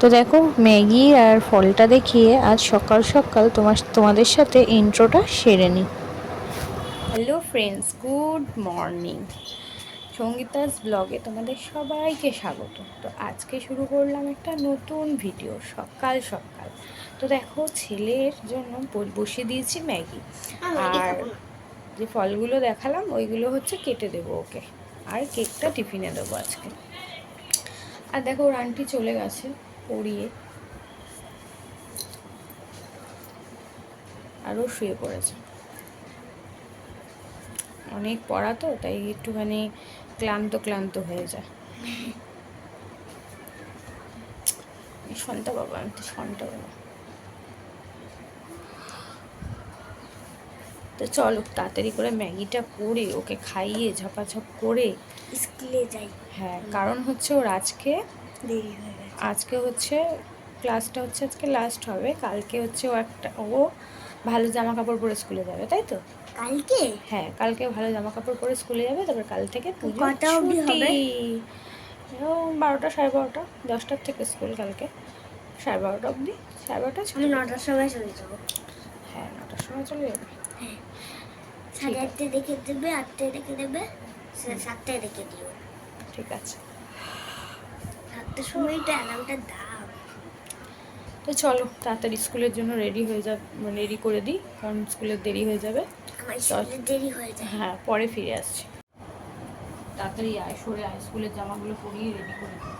তো দেখো ম্যাগি আর ফলটা দেখিয়ে আজ সকাল সকাল তোমার তোমাদের সাথে ইন্ট্রোটা সেরে নিই। Hello friends good morning Sangeeta's ব্লগে তোমাদের সবাইকে স্বাগত। তো আজকে শুরু করলাম একটা নতুন ভিডিও সকাল সকাল। তো দেখো ছেলের জন্য বসিয়ে দিয়েছি ম্যাগি। আর যে ফলগুলো দেখালাম ওইগুলো হচ্ছে কেটে দেবো ওকে। আর কেকটা টিফিনে দেবো আজকে। আর দেখো ওর আন্টি চলে গেছে। পড়িয়ে আরও শুয়ে পড়েছে। অনেক পড়া তো তাই একটুখানি ক্লান্ত ক্লান্ত হয়ে যায়। সন্তা বাবা আমি তো সন্তা বাবা। তো চলো তাড়াতাড়ি করে ম্যাগিটা করে ওকে খাইয়ে ঝপাঝপ করে স্কুলে যাই। হ্যাঁ কারণ হচ্ছে ওর আজকে দেরি হয়ে আজকে হচ্ছে ক্লাসটা হচ্ছে আজকে লাস্ট হবে। কালকে হচ্ছে ও একটা ও ভালো জামা কাপড় পরে স্কুলে যাবে তাই তো? কালকে? হ্যাঁ কালকে ভালো জামা কাপড় পরে স্কুলে যাবে তারপর কাল থেকে পুজো? বারোটা সাড়ে বারোটা দশটার থেকে স্কুল কালকে। সাড়ে বারোটা অবধি সাড়ে বারোটা আমি নটার সময় চলে যাব। হ্যাঁ নটার সময় চলে যাবে। সাড়ে আটটায় দেখে দেবে আটটায় দেখে দেবে সাতটায় দেখে দিও। ঠিক আছে। সাতটার সময়টা অ্যালার্মটা দাও। তো চলো তাড়াতাড়ি স্কুলের জন্য রেডি হয়ে যা রেডি করে দিই কারণ স্কুলের দেরি হয়ে যাবে। আমার স্কুলে দেরি হয়ে যায়। হ্যাঁ পরে ফিরে আসছি। তাড়াতাড়ি আয় সরে আয় স্কুলের জামাগুলো পরিয়ে রেডি করে দিই।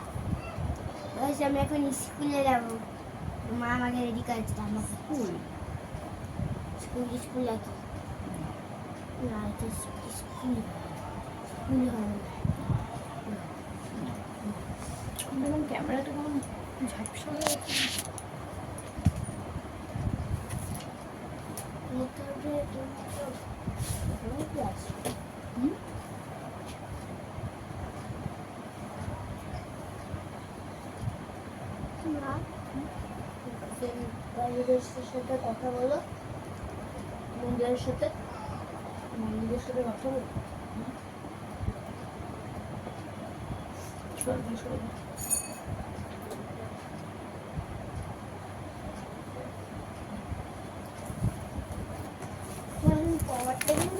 আমি এখন স্কুলে যাব। মা আমাকে রেডি করেছে আমার স্কুল? স্কুল স্কুল আছে স্কুল স্কুল হবে দেখুন ক্যামেরাটা কেমন ঝাপসা হয়ে গেছে? সাথে কথা বলো মন্দিরের সাথে মন্দিরের সাথে কথা বল সরে যা। পাওয়ারটা কিন্তু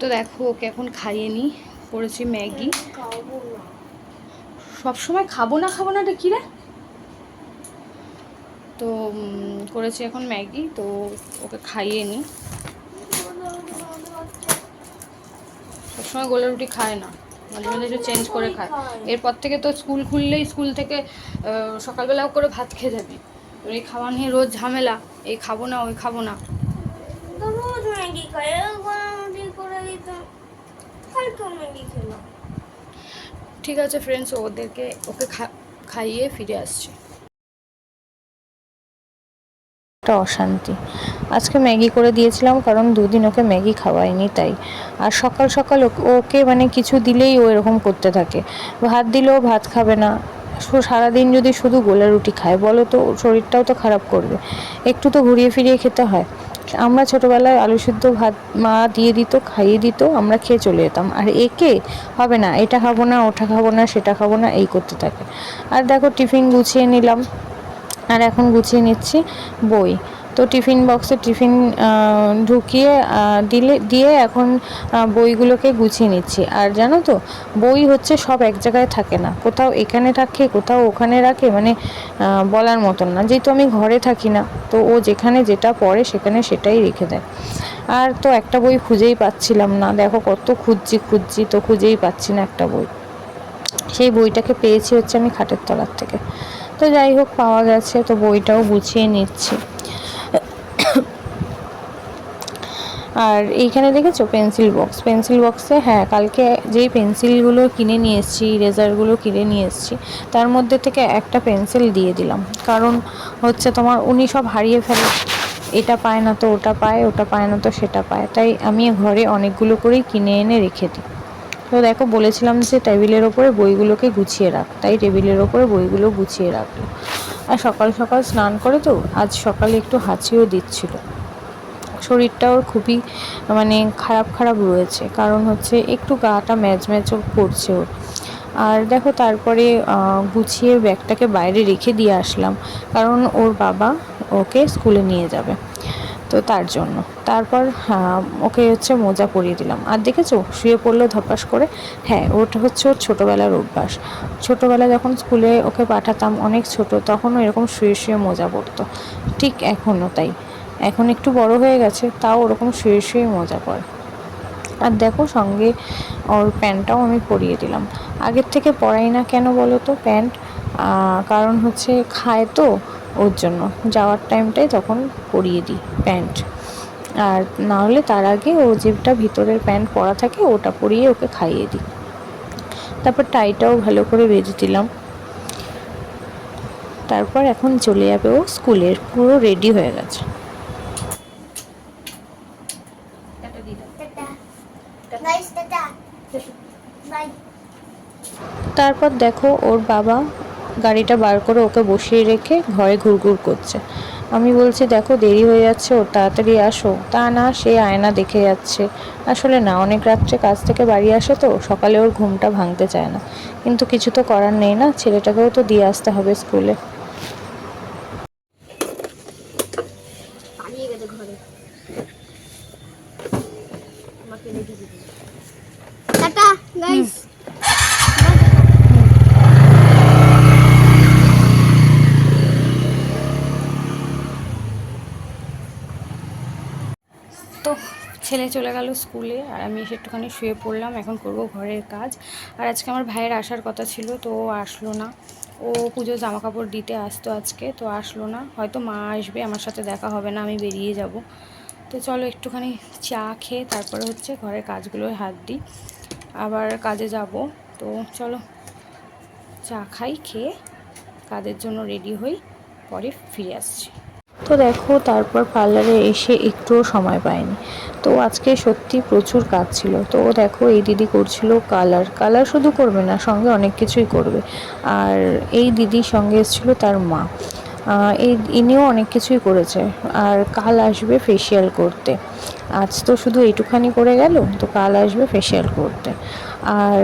তো দেখো, ওকে এখন খাইয়ে নি করেছি ম্যাগি। না সব সময় খাব না খাব না কি রে? তো করেছি এখন ম্যাগি, তো ওকে খাইয়ে নিই। সবসময় গোলা রুটি খায় না, মাঝে মাঝে একটু চেঞ্জ করে খায়। এরপর থেকে তো স্কুল খুললেই স্কুল থেকে সকালবেলাও করে ভাত খেয়ে যাবি। তোর এই খাওয়া নিয়ে রোজ ঝামেলা এই খাব না ওই খাব না। ঠিক আছে ফ্রেন্ডস ওদেরকে ওকে খাইয়ে ফিরে আসছে। একটা অশান্তি। আজকে ম্যাগি করে দিয়েছিলাম কারণ দুদিন ওকে ম্যাগি খাওয়াইনি তাই। আর সকাল সকাল ওকে- ওকে মানে কিছু দিলেই ও এরকম করতে থাকে। ভাত দিলেও ভাত খাবে না। সারাদিন যদি শুধু গোলা রুটি খায়, বলো তো শরীরটাও তো খারাপ করবে। একটু তো ঘুরিয়ে ফিরিয়ে খেতে হয়। আমরা ছোটোবেলায় আলু সিদ্ধ ভাত মা দিয়ে দিত, খাইয়ে দিত, আমরা খেয়ে চলে যেতাম। আর একে হবে না, এটা খাব না, ওটা খাব না, সেটা খাব না, এই করতে থাকে। আর দেখো টিফিন গুছিয়ে নিলাম। আর এখন গুছিয়ে নিচ্ছি বই। তো টিফিন বক্সে টিফিন ঢুকিয়ে দিলে, দিয়ে এখন বইগুলোকে গুছিয়ে নিচ্ছি। আর জানো তো, বই হচ্ছে সব এক জায়গায় থাকে না। কোথাও এখানে রাখে কোথাও ওখানে রাখে মানে বলার মতন না। যেহেতু আমি ঘরে থাকি না, তো ও যেখানে যেটা পড়ে সেখানে সেটাই রেখে দেয়। আর তো একটা বই খুঁজেই পাচ্ছিলাম না। দেখো কত খুঁজছি খুঁজছি, তো খুঁজেই পাচ্ছি না একটা বই। সেই বইটাকে পেয়েছি হচ্ছে আমি খাটের তলার থেকে। তো যাই হোক, পাওয়া গেছে। তো বইটাও গুছিয়ে নিচ্ছি। আর এইখানে দেখেছ পেন্সিল বক্স? পেন্সিল বক্সে হ্যাঁ কালকে যেই পেন্সিলগুলো কিনে নিয়ে এসেছি, ইরেজারগুলো কিনে নিয়ে এসেছি, তার মধ্যে থেকে একটা পেন্সিল দিয়ে দিলাম। কারণ হচ্ছে তোমার উনি সব হারিয়ে ফেলে, এটা পায় না তো ওটা পায় ওটা পায় না তো সেটা পায়। তাই আমি ঘরে অনেকগুলো করেই কিনে এনে রেখে দিই। তো দেখো, বলেছিলাম যে টেবিলের ওপরে বইগুলোকে গুছিয়ে রাখ। তাই টেবিলের ওপরে বইগুলো গুছিয়ে রাখল আর সকাল সকাল স্নান করে তো, আজ সকালে একটু হাঁচিও দিচ্ছিল। শরীরটা ওর খুবই মানে খারাপ খারাপ রয়েছে। কারণ হচ্ছে একটু গাটা ম্যাচ ম্যাচও করছে ওর। আর দেখো তারপরে গুছিয়ে ব্যাগটাকে বাইরে রেখে দিয়ে আসলাম। কারণ ওর বাবা ওকে স্কুলে নিয়ে যাবে। তো তার জন্য। তারপর ওকে হচ্ছে মোজা পরিয়ে দিলাম। আর দেখেছ, শুয়ে পড়ল ধপাস করে। হ্যাঁ ওটা হচ্ছে ওর ছোটোবেলার অভ্যাস। ছোটোবেলায় যখন স্কুলে ওকে পাঠাতাম অনেক ছোট, তখনও এরকম শুয়ে শুয়ে মোজা পরতো। ঠিক এখনও তাই। এখন একটু বড় হয়ে গেছে, তাও ওরকম শুয়ে শুয়ে মজা করে। আর দেখো সঙ্গে ওর প্যান্টটাও আমি পরিয়ে দিলাম। আগের থেকে পরাই না কেন বলো তো প্যান্ট? কারণ হচ্ছে খায় তো ওর জন্য। যাওয়ার টাইমটাই তখন পরিয়ে দিই প্যান্ট। আর না হলে তার আগে ও যেটা ভিতরের প্যান্ট পরা থাকে ওটা পরিয়ে ওকে খাইয়ে দিই। তারপর টাইটাও ভালো করে বেঁধে দিলাম। তারপর এখন চলে যাবে ও স্কুলের, পুরো রেডি হয়ে গেছে। টাটা তারপর দেখো ওর বাবা গাড়িটা বার করে ওকে বসিয়ে রেখে ঘরে ঘুরঘুর করছে। আমি বলছি দেখো দেরি হয়ে যাচ্ছে ওর তাড়াতাড়ি আসো। তা না সে আয়না দেখে যাচ্ছে। আসলে না অনেক রাত্রে কাজ থেকে বাড়ি আসে তো সকালে ওর ঘুমটা ভাঙতে চায় না। কিন্তু কিছু তো করার নেই না ছেলেটাকেও তো দিয়ে আসতে হবে স্কুলে পালিয়ে গেছে ঘরে আমাকে রেখে দিবি টাটা গাইস তো ছেলে চলে গেল স্কুলে আর আমি এসে একটুখানি শুয়ে পড়লাম, এখন করব ঘরের কাজ। আর আজকে আমার ভাইয়ের আসার কথা ছিল, তো ও আসলো না। ও পুজো জামা কাপড় দিতে আসতো আজকে, তো আসলো না। হয়তো মা আসবে, আমার সাথে দেখা হবে না, আমি বেরিয়ে যাব। তো চলো একটুখানি চা খেয়ে তারপরে হচ্ছে ঘরের কাজগুলোয় হাত দিই। আবার কাজে যাব। তো চলো চা খাই, খেয়ে কাজের জন্য রেডি হই, পরে ফিরে আসছি। তো দেখো, তারপর পার্লারে এসে একটুও সময় পায়নি তো আজকে সত্যি প্রচুর কাজ ছিল। তো দেখো, এই দিদি করছিল কালার কালার শুধু করবে না, সঙ্গে অনেক কিছুই করবে। আর এই দিদির সঙ্গে এসেছিল তার মা। এই ইনিও অনেক কিছুই করেছে। আর কাল আসবে ফেসিয়াল করতে। আজ তো শুধু এইটুখানি করে গেল, তো কাল আসবে ফেসিয়াল করতে। আর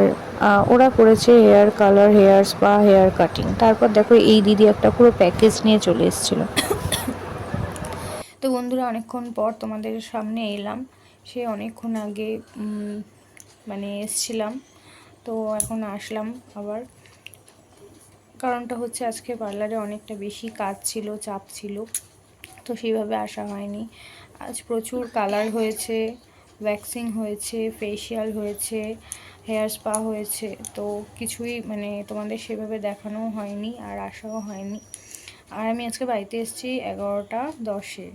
ওরা করেছে hair colour hair spa hair cutting তারপর দেখো, এই দিদি একটা পুরো প্যাকেজ নিয়ে চলে এসেছিল। তো বন্ধুরা, অনেকক্ষণ পর তোমাদের সামনে এলাম। সে অনেকক্ষণ আগে মানে এসছিলাম। তো এখন আসলাম আবার। কারণটা হচ্ছে আজকে পার্লারে অনেকটা বেশি কাজ ছিল, চাপ ছিল। তো সেইভাবে আসা হয়নি। আজ প্রচুর কালার হয়েছে ভ্যাক্সিং হয়েছে ফেশিয়াল হয়েছে হেয়ার স্পা হয়েছে। তো কিছুই মানে তোমাদের সেভাবে দেখানোও হয়নি আর আসাও হয়নি। আর আমি আজকে বাড়িতে এসেছি এগারোটা দশে।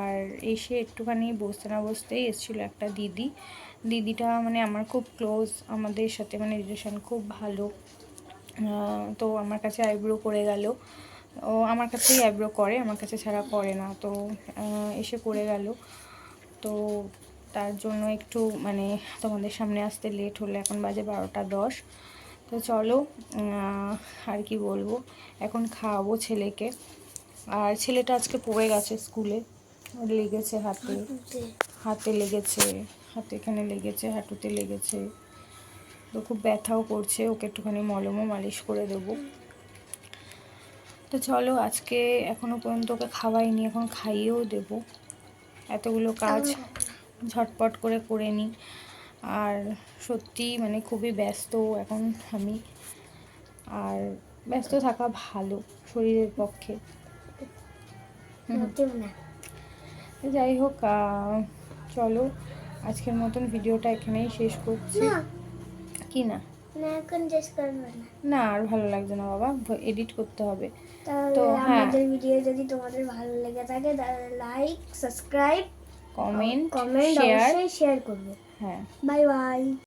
আর এসে একটুখানি বসতে না বসতেই এসেছিল একটা দিদি। দিদিটা মানে আমার খুব ক্লোজ আমাদের সাথে মানে রিলেশন খুব ভালো। তো আমার কাছে আইব্রো করে গেল। ও আমার কাছেই আইব্রো করে, আমার কাছে ছাড়া করে না। তো এসে করে গেল। তো তার জন্য একটু মানে তোমাদের সামনে আসতে লেট হলো, এখন বাজে বারোটা দশ। তো চলো আর কি বলব? এখন খাওয়াবো ছেলেকে। আর ছেলেটা আজকে পড়ে গেছে স্কুলে। লেগেছে হাতে। হাতে লেগেছে। হাতে এখানে লেগেছে হাঁটুতে লেগেছে। তো খুব ব্যথাও করছে ওকে একটুখানি মলমও মালিশ করে দেবো। তো চলো আজকে এখনও পর্যন্ত ওকে খাওয়াইনি এখন খাইয়েও দেবো। এতগুলো কাজ ঝটপট করে করে নিই। আর সত্যি মানে খুবই ব্যস্ত এখন আমি। আর ব্যস্ত থাকা ভালো শরীরের পক্ষে। যাই হোক চলো আজকের মতন ভিডিওটা এখানেই শেষ করছি। কি না? না এখন না। না আর ভালো লাগছে না বাবা এডিট করতে হবে। তো হ্যাঁ। আমাদের ভিডিও যদি তোমাদের ভালো লেগে থাকে তাহলে like subscribe comment comment share share করবে। হ্যাঁ। Bye bye.